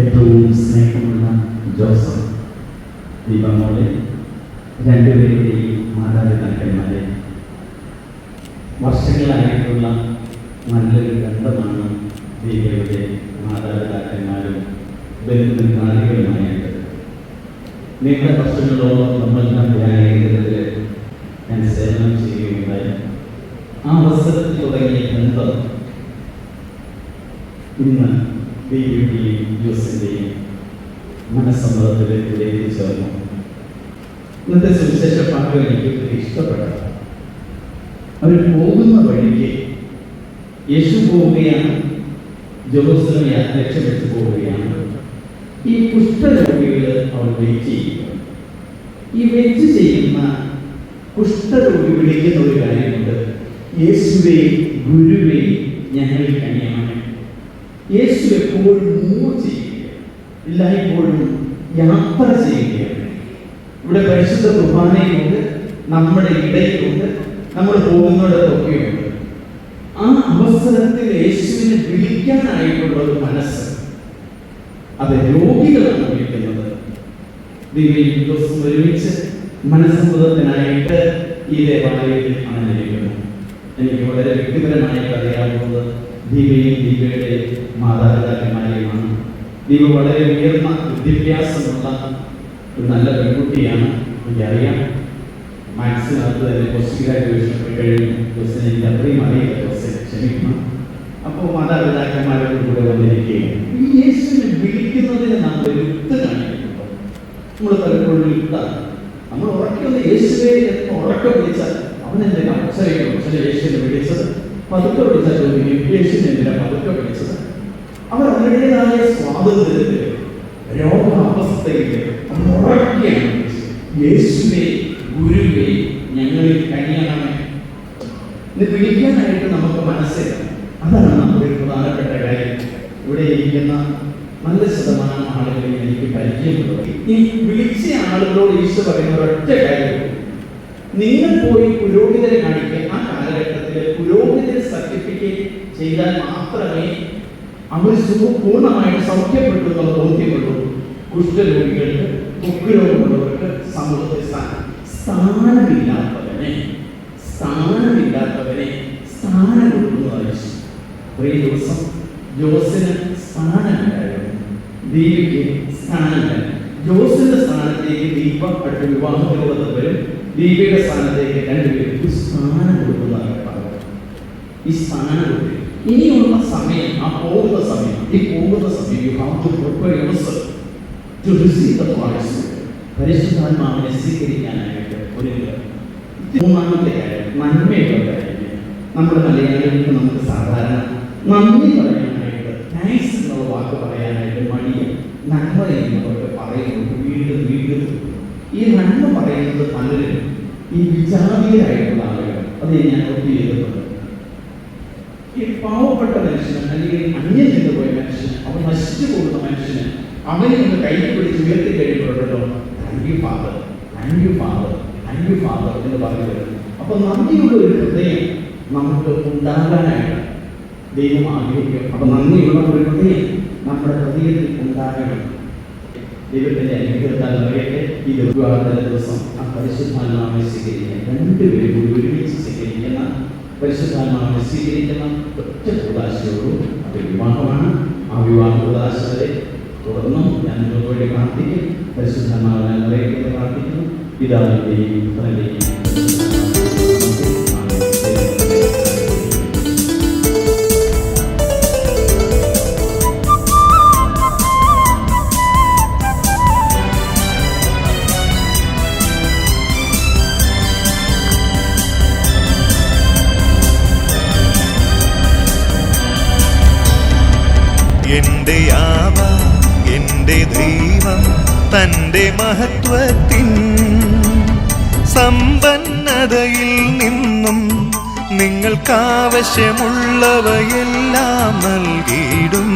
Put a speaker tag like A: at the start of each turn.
A: ഏറ്റവും സ്നേഹമുള്ള ജോസഫ് ദീപമോളെ രണ്ടുപേരുടെയും മാതാപിതാക്കന്മാരെ. വർഷങ്ങളായിട്ടുള്ള നല്ലൊരു ബന്ധമാണ് ദീപയുടെ മാതാപിതാക്കന്മാരും ബന്ധുമിത്രാദികളുമായിട്ട് നീണ്ട വർഷങ്ങളോളം നമ്മൾ ധ്യാനകേന്ദ്രത്തിൽ ഞാൻ സേവനം ചെയ്യുകയുണ്ടായി. ആ അവസരത്തിൽ തുടങ്ങിയ ബന്ധം ഇന്ന് ദീപയുടെയും യൂസിന്റെയും മനസ്സമ്മതത്തിലേക്ക് എത്തിച്ചേർന്നു ഇന്നത്തെ സുവിശേഷ പാട്ടുകൾ എനിക്ക് ഇഷ്ടപ്പെട്ടത് അവർ പോകുന്ന വഴിക്ക് യേശു പോവുകയാണ് ജോസഫിനെ ലക്ഷ്യം പോവുകയാണ്. ഈ കുഷ്ഠരോഗികൾ അവർ വെയിറ്റ് ചെയ്യുക ഈ വെയിറ്റ് ചെയ്യുന്ന കുഷ്ഠരോഗി വിളിക്കുന്ന ഒരു കാര്യമുണ്ട്. യേശുവേ ഗുരുവേ ഞങ്ങളിൽ കനിയണമേ യേശു എപ്പോഴും മൂവ് ചെയ്യുകയാണ്. എല്ലായ്പ്പോഴും യാത്ര ചെയ്യുകയാണ്. ഇവിടെ പരിശുദ്ധ കുർബാനയുണ്ട് നമ്മുടെ ഇടയിലുണ്ട് നമ്മൾ പോകുന്നിടത്തൊക്കെയുണ്ട് ആ അവസരത്തിൽ യേശുവിനെ വിളിക്കാനായിട്ടുള്ള ഒരു മനസ്സ് അത് രോഗികളാണ് വിളിക്കുന്നത് ദിവസം ഒരുമിച്ച് മനസ്സമ്മതത്തിനായിട്ട് ഈ ദേവാലയത്തിൽ അണഞ്ഞിരിക്കുന്നു എനിക്ക് വളരെ വ്യക്തിപരമായിട്ട് അറിയാവുന്നത് ദീപയും ദീപയുടെ മാതാപിതാക്കന്മാരെയുമാണ്. ദീപ വളരെ ഉയർന്ന വിദ്യാഭ്യാസമുള്ള ഒരു നല്ല പെൺകുട്ടിയാണ് എനിക്കറിയാം. മാത്സിനകത്ത് തന്നെ കഴിഞ്ഞു അത്രയും അറിയില്ല ക്ഷമിക്കണം. അപ്പോൾ മാതാപിതാക്കന്മാരോട് കൂടെ വന്നിരിക്കുകയാണ്. യേശുവിനെ വിളിക്കുന്നതിന് നമ്മൾ ഒരു കാണിക്കുന്നുണ്ടോ? നമ്മൾ പലപ്പോഴും നമ്മൾ ഉറക്കുന്ന യേശുവെ ഉറക്കം വിളിച്ചാൽ അക്ഷരയോ ചില യേശുവിനെ വിളിച്ചത് പതുക്കെ വിളിച്ചാൽ ചോദിക്കും യേശുവിനെ എന്തിനാ പതുക്കെ വിളിച്ചത് അവർ അവരുടേതായ സ്വാതന്ത്ര്യത്തിൽ രോഗാവസ്ഥയിൽ അവർ ഉറക്കുകയാണ്. യേശുവേ ഗുരുവേ ഞങ്ങളിൽ കനിയണമേ. ഇത് വിളിക്കാനായിട്ട് നമുക്ക് മനസ്സില്ല അതാണ് നമ്മുടെ പ്രധാനപ്പെട്ട കാര്യം. ഇവിടെ ഇരിക്കുന്ന നല്ല ശതമാനം ആളുകളെ എനിക്ക് പരിചയമുള്ളത് ഈ വിളിച്ച ആളുകളോട് ഈശോ പറയുന്ന ഒരൊറ്റ കാര്യം. നിങ്ങൾ പോയി പുരോഹിതരെ കാണിക്കുക ആ കാലഘട്ടത്തിൽ പുരോഹിതരെ സർട്ടിഫിക്കറ്റ് ചെയ്താൽ മാത്രമേ അവർ സുഖം പൂർണമായിട്ട് സൗഖ്യപ്പെട്ടു എന്നുള്ള ബോധ്യമുള്ളൂ. കുഷ്ഠരോഗികൾക്ക് ഉഗ്രരോഗമുള്ളവർക്ക് സമൂഹത്തിൽ സ്ഥാനം. സ്ഥാനമില്ലാത്തവനെ സ്ഥാനമില്ലാത്തവനെ സ്ഥാനം കൊടുക്കുന്നതാണ് യേശു ഒരേ ദിവസം ജോസിന് സ്ഥാനമില്ലായിരുന്നു ദേവിക്ക് സ്ഥാനമില്ല. ജോസിന്റെ സ്ഥാനത്തേക്ക് ദീപ അടുത്ത വിവാഹത്തിൽ വന്നവരും ദീപയുടെ സ്ഥാനത്തേക്ക് രണ്ടുപേരും സ്ഥാനം കൊടുക്കുന്നതാണ് പറഞ്ഞത് ഈ സ്ഥാനം കൊടുക്കുക ഇനിയുള്ള സമയം ആ പോകുന്ന സമയം ഈ പോകുന്ന സമയം you have to prepare yourself to receive the voice പരിശുദ്ധാത്മാവിനെ സ്വീകരിക്കാനായിട്ട് ഒരു മൂന്നാമത്തെ കാര്യം നന്മയുള്ള കാര്യം നമ്മുടെ മലയാളികൾക്ക് നമുക്ക് സാധാരണ നന്ദി പറയാനായിട്ട് താങ്ക്സ് എന്നുള്ള വാക്ക് പറയാനായിട്ട് മടിയ നന്മ എന്നവർക്ക് പറയുന്നത് വീണ്ടും വീണ്ടും ഈ നന്മ പറയുന്നത് പലരും ഈ വിജാതീയരായിട്ടുള്ള ആളുകൾ അത് ഞാൻ ഒത്തിരി ഈ പാവപ്പെട്ട മനുഷ്യന് അല്ലെങ്കിൽ അന്യം പോയ മനുഷ്യന് അവൻ നശിച്ചു പോകുന്ന മനുഷ്യന് അവനെ ഒന്ന് കൈ പിടിച്ച് ഉയർത്തി കഴിയുമ്പോഴല്ലോ you father you father you father എന്ന് പറഞ്ഞു വരുന്നു അപ്പൊ നന്ദിയുള്ള ഒരു ഹൃദയം നമുക്ക് ഉണ്ടാകാനായിട്ട് ദൈവം ആഗ്രഹിക്കും അപ്പൊ നന്ദിയുള്ള ഒരു ഹൃദയം നമ്മുടെ ഹൃദയത്തിൽ ഉണ്ടാകണം. ദൈവത്തിന്റെ അനുഗ്രഹത്താൽ നിറയട്ടെ ഈ വിവാഹത്തിന്റെ ദിവസം ആ പരിശുദ്ധാത്മാവിനെ സ്വീകരിക്കാൻ രണ്ടുപേരും ഒരുമിച്ച് സ്വീകരിക്കുന്ന പരിശുദ്ധാത്മാവിനെ സ്വീകരിക്കുന്ന ഒറ്റ കൂടാശയോടും അത് വിവാഹമാണ്. ആ വിവാഹ കൂടാശ വരെ തുടർന്നും ഞാൻ നിങ്ങൾക്ക് വേണ്ടി പ്രാർത്ഥിക്കും. പരിശുദ്ധാത്മാവിനെ നിറയട്ടെ പ്രാർത്ഥിക്കുന്നു. പിതാവിന്റെയും പുത്രന്റെയും
B: എന്റെ ആവ എന്റെ ദൈവം തന്റെ മഹത്വത്തിൻ സമ്പന്നതയിൽ നിന്നും നിങ്ങൾക്കാവശ്യമുള്ളവയെല്ലാം നൽകിയിടും.